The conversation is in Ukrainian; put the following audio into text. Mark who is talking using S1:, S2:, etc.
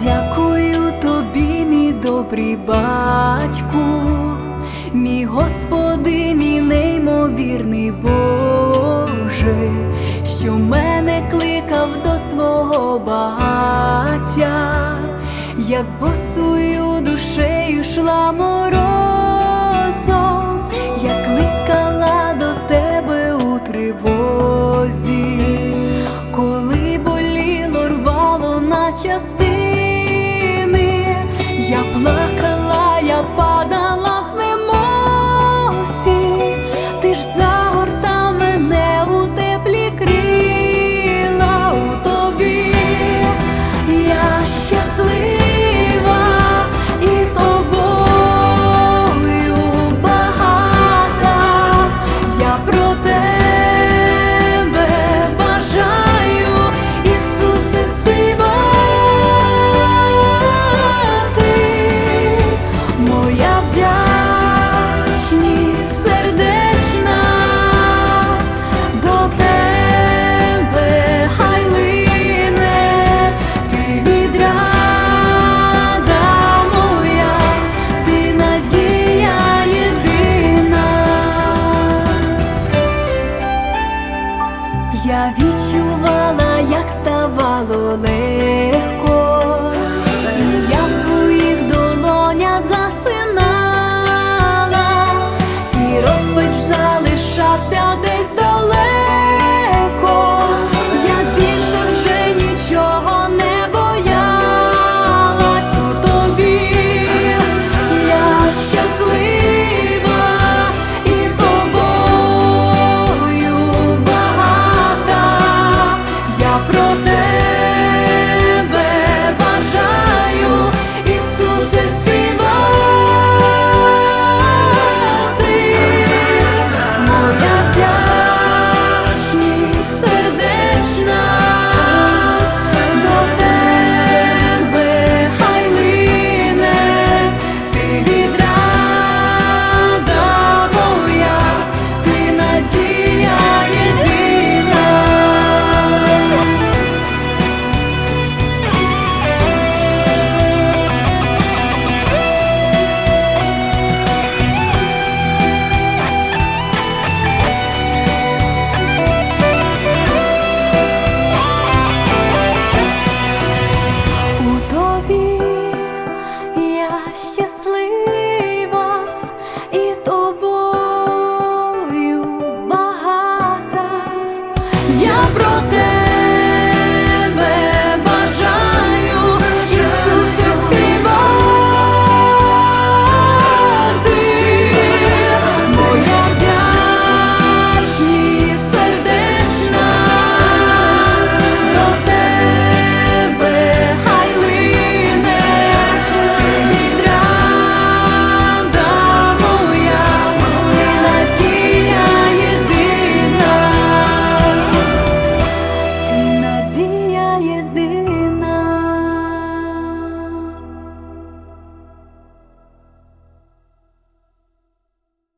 S1: Дякую тобі, мій добрий батьку, мій Господи, мій неймовірний Боже, що мене кликав до свого багаття, як босую душею йшла морозом, я кликала до тебе у тривозі, коли боліло рвало на частини, я Відчувала, як ставало легко, і я в твоїх долонях засинала, і розпит залишався